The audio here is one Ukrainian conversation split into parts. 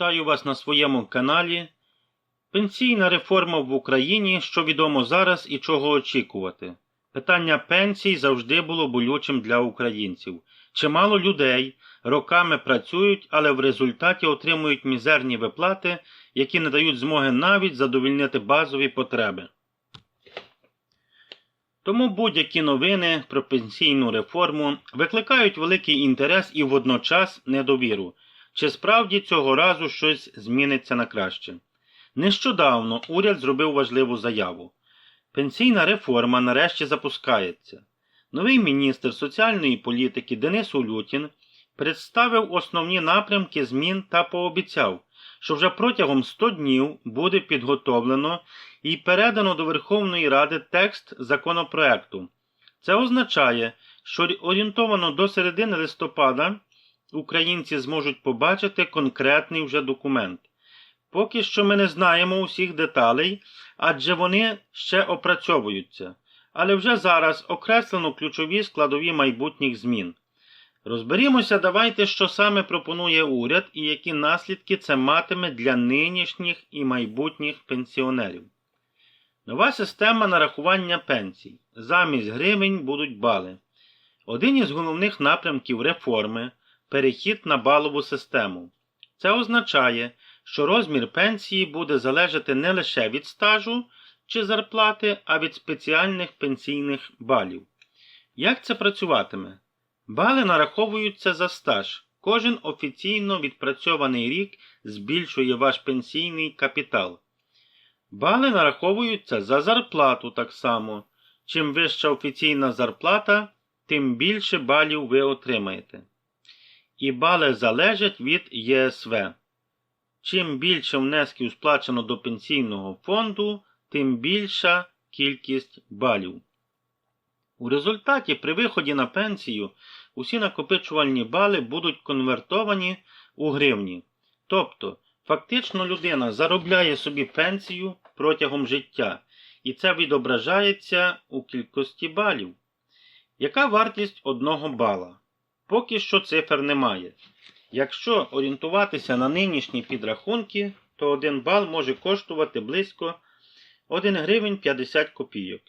Вітаю вас на своєму каналі. Пенсійна реформа в Україні, що відомо зараз і чого очікувати. Питання пенсій завжди було болючим для українців. Чимало людей роками працюють, але в результаті отримують мізерні виплати, які не дають змоги навіть задовільнити базові потреби. Тому будь-які новини про пенсійну реформу викликають великий інтерес і водночас недовіру. Чи справді цього разу щось зміниться на краще? Нещодавно уряд зробив важливу заяву. Пенсійна реформа нарешті запускається. Новий міністр соціальної політики Денис Улютін представив основні напрямки змін та пообіцяв, що вже протягом 100 днів буде підготовлено і передано до Верховної Ради текст законопроекту. Це означає, що орієнтовано до середини листопада українці зможуть побачити конкретний вже документ. Поки що ми не знаємо усіх деталей, адже вони ще опрацьовуються, але вже зараз окреслено ключові складові майбутніх змін. Розберімося, давайте, що саме пропонує уряд і які наслідки це матиме для нинішніх і майбутніх пенсіонерів. Нова система нарахування пенсій. Замість гривень будуть бали. Один із головних напрямків реформи перехід на балову систему. Це означає, що розмір пенсії буде залежати не лише від стажу чи зарплати, а від спеціальних пенсійних балів. Як це працюватиме? Бали нараховуються за стаж. Кожен офіційно відпрацьований рік збільшує ваш пенсійний капітал. Бали нараховуються за зарплату так само. Чим вища офіційна зарплата, тим більше балів ви отримаєте. І бали залежать від ЄСВ. Чим більше внесків сплачено до пенсійного фонду, тим більша кількість балів. У результаті при виході на пенсію усі накопичувальні бали будуть конвертовані у гривні. Тобто, фактично людина заробляє собі пенсію протягом життя, і це відображається у кількості балів. Яка вартість одного бала? Поки що цифр немає. Якщо орієнтуватися на нинішні підрахунки, то один бал може коштувати близько 1 гривень 50 копійок.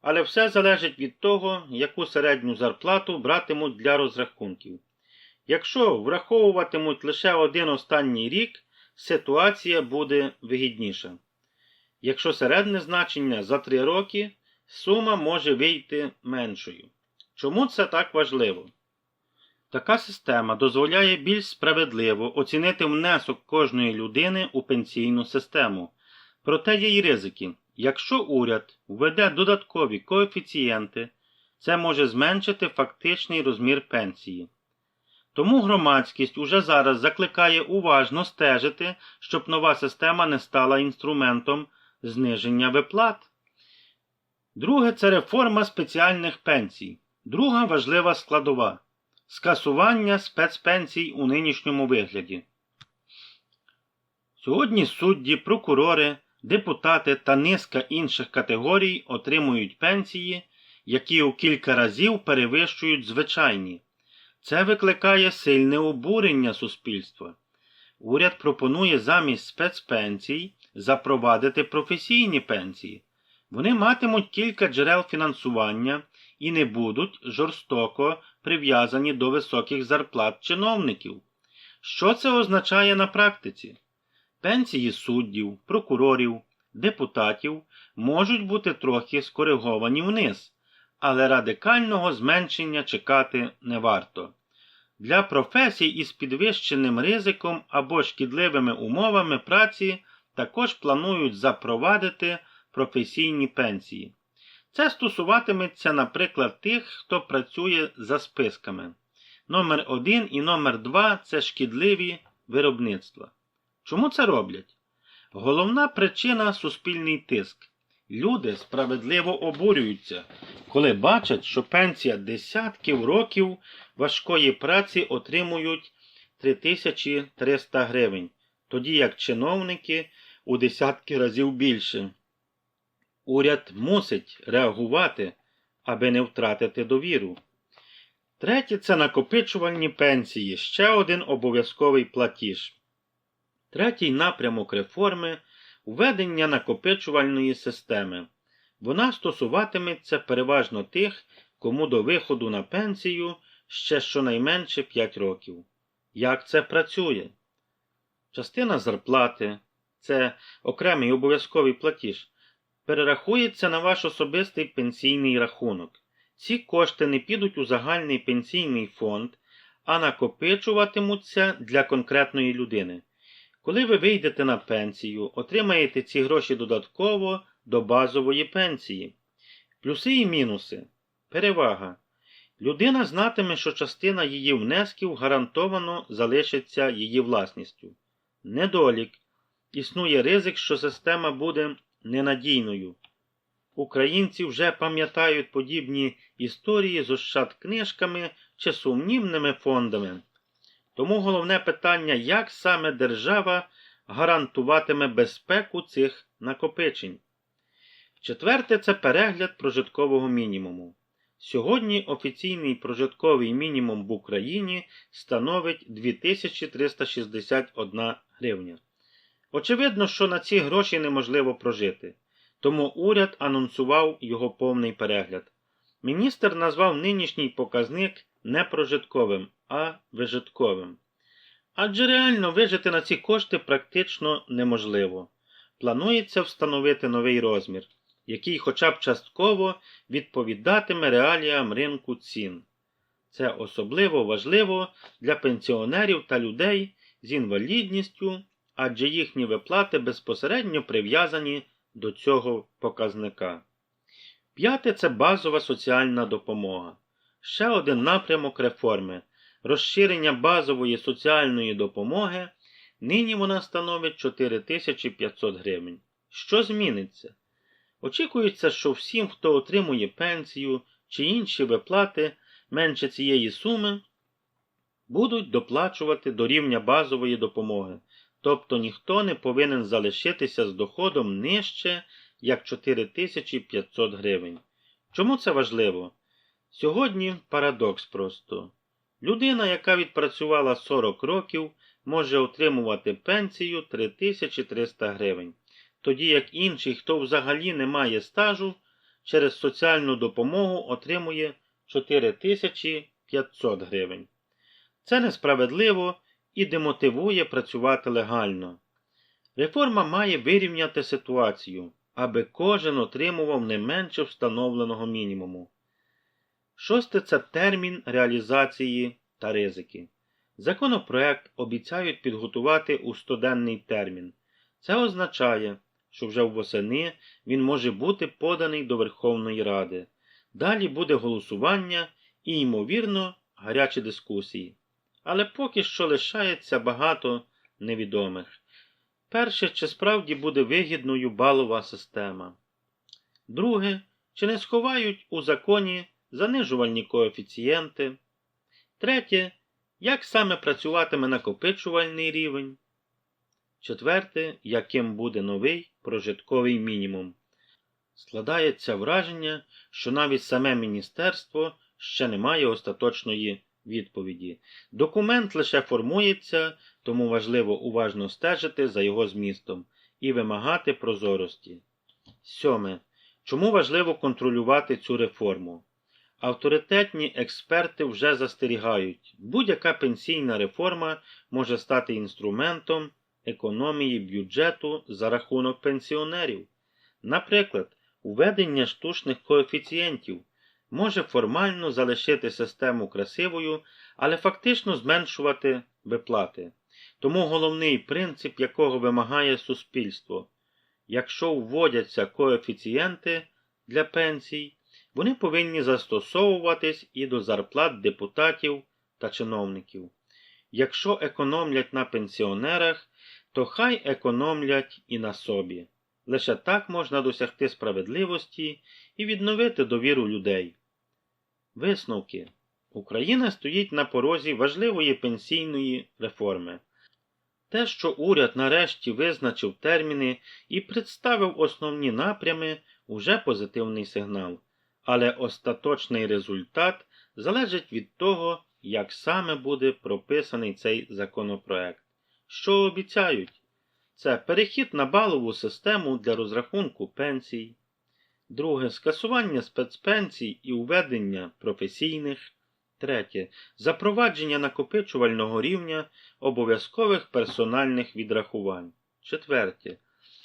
Але все залежить від того, яку середню зарплату братимуть для розрахунків. Якщо враховуватимуть лише один останній рік, ситуація буде вигідніша. Якщо середнє значення за 3 роки, сума може вийти меншою. Чому це так важливо? Така система дозволяє більш справедливо оцінити внесок кожної людини у пенсійну систему. Проте є й ризики. Якщо уряд введе додаткові коефіцієнти, це може зменшити фактичний розмір пенсії. Тому громадськість уже зараз закликає уважно стежити, щоб нова система не стала інструментом зниження виплат. Друге це реформа спеціальних пенсій. Друга важлива складова скасування спецпенсій у нинішньому вигляді. Сьогодні судді, прокурори, депутати та низка інших категорій отримують пенсії, які у кілька разів перевищують звичайні. Це викликає сильне обурення суспільства. Уряд пропонує замість спецпенсій запровадити професійні пенсії. Вони матимуть кілька джерел фінансування і не будуть жорстоко прив'язані до високих зарплат чиновників. Що це означає на практиці? Пенсії суддів, прокурорів, депутатів можуть бути трохи скориговані вниз, але радикального зменшення чекати не варто. Для професій із підвищеним ризиком або шкідливими умовами праці також планують запровадити професійні пенсії. Це стосуватиметься, наприклад, тих, хто працює за списками. Номер 1 і номер 2 це шкідливі виробництва. Чому це роблять? Головна причина суспільний тиск. Люди справедливо обурюються, коли бачать, що пенсія десятків років важкої праці отримують 3300 гривень, тоді як чиновники у десятки разів більше. Уряд мусить реагувати, аби не втратити довіру. Третє це накопичувальні пенсії, ще один обов'язковий платіж. Третій напрямок реформи введення накопичувальної системи. Вона стосуватиметься переважно тих, кому до виходу на пенсію ще щонайменше 5 років. Як це працює? Частина зарплати це окремий обов'язковий платіж, перерахується на ваш особистий пенсійний рахунок. Ці кошти не підуть у загальний пенсійний фонд, а накопичуватимуться для конкретної людини. Коли ви вийдете на пенсію, отримаєте ці гроші додатково до базової пенсії. Плюси і мінуси. Перевага. Людина знатиме, що частина її внесків гарантовано залишиться її власністю. Недолік. Існує ризик, що система буде ненадійною. Українці вже пам'ятають подібні історії з ощадкнижками чи сумнівними фондами. Тому головне питання, як саме держава гарантуватиме безпеку цих накопичень. Четверте це перегляд прожиткового мінімуму. Сьогодні офіційний прожитковий мінімум в Україні становить 2361 гривня. Очевидно, що на ці гроші неможливо прожити, тому уряд анонсував його повний перегляд. Міністр назвав нинішній показник не прожитковим, а вижитковим. Адже реально вижити на ці кошти практично неможливо. Планується встановити новий розмір, який хоча б частково відповідатиме реаліям ринку цін. Це особливо важливо для пенсіонерів та людей з інвалідністю, адже їхні виплати безпосередньо прив'язані до цього показника. П'яте це базова соціальна допомога. Ще один напрямок реформи розширення базової соціальної допомоги. Нині вона становить 4500 гривень. Що зміниться? Очікується, що всім, хто отримує пенсію чи інші виплати менше цієї суми, будуть доплачувати до рівня базової допомоги, тобто ніхто не повинен залишитися з доходом нижче як 4500 гривень. Чому це важливо? Сьогодні парадокс просто. Людина, яка відпрацювала 40 років, може отримувати пенсію 3300 гривень, тоді як інший, хто взагалі не має стажу, через соціальну допомогу отримує 4500 гривень. Це несправедливо і демотивує працювати легально. Реформа має вирівняти ситуацію, аби кожен отримував не менше встановленого мінімуму. Шосте це термін реалізації та ризики. Законопроект обіцяють підготувати у стоденний термін. Це означає, що вже восени він може бути поданий до Верховної Ради. Далі буде голосування і, ймовірно, гарячі дискусії. Але поки що лишається багато невідомих. Перше, чи справді буде вигідною балова система. Друге, чи не сховають у законі занижувальні коефіцієнти. Третє, як саме працюватиме накопичувальний рівень. Четверте, яким буде новий прожитковий мінімум. Складається враження, що навіть саме міністерство ще не має остаточної відповіді. Документ лише формується, тому важливо уважно стежити за його змістом і вимагати прозорості. Сьоме. Чому важливо контролювати цю реформу? Авторитетні експерти вже застерігають, будь-яка пенсійна реформа може стати інструментом економії бюджету за рахунок пенсіонерів. Наприклад, уведення штучних коефіцієнтів може формально залишити систему красивою, але фактично зменшувати виплати. Тому головний принцип, якого вимагає суспільство, якщо вводяться коефіцієнти для пенсій, вони повинні застосовуватись і до зарплат депутатів та чиновників. Якщо економлять на пенсіонерах, то хай економлять і на собі. Лише так можна досягти справедливості і відновити довіру людей. Висновки. Україна стоїть на порозі важливої пенсійної реформи. Те, що уряд нарешті визначив терміни і представив основні напрями, уже позитивний сигнал. Але остаточний результат залежить від того, як саме буде прописаний цей законопроект. Що обіцяють? Це перехід на балову систему для розрахунку пенсій. Друге скасування спецпенсій і введення професійних. Третє запровадження накопичувального рівня обов'язкових персональних відрахувань. Четверте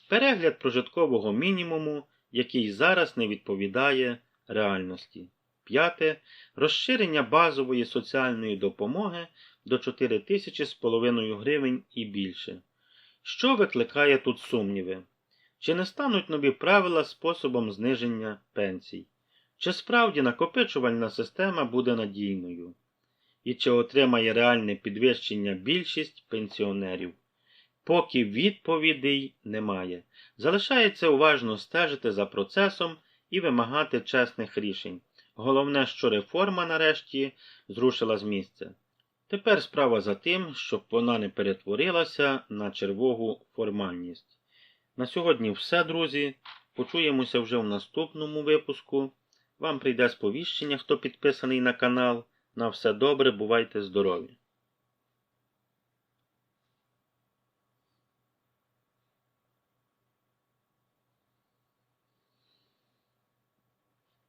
перегляд прожиткового мінімуму, який зараз не відповідає реальності. П'яте розширення базової соціальної допомоги до 4 тисячі з половиною гривень і більше. Що викликає тут сумніви? Чи не стануть нові правила способом зниження пенсій? Чи справді накопичувальна система буде надійною? І чи отримає реальне підвищення більшість пенсіонерів? Поки відповідей немає. Залишається уважно стежити за процесом і вимагати чесних рішень. Головне, що реформа нарешті зрушила з місця. Тепер справа за тим, щоб вона не перетворилася на червогу формальність. На сьогодні все, друзі. Почуємося вже в наступному випуску. Вам прийде сповіщення, хто підписаний на канал. На все добре, бувайте здорові!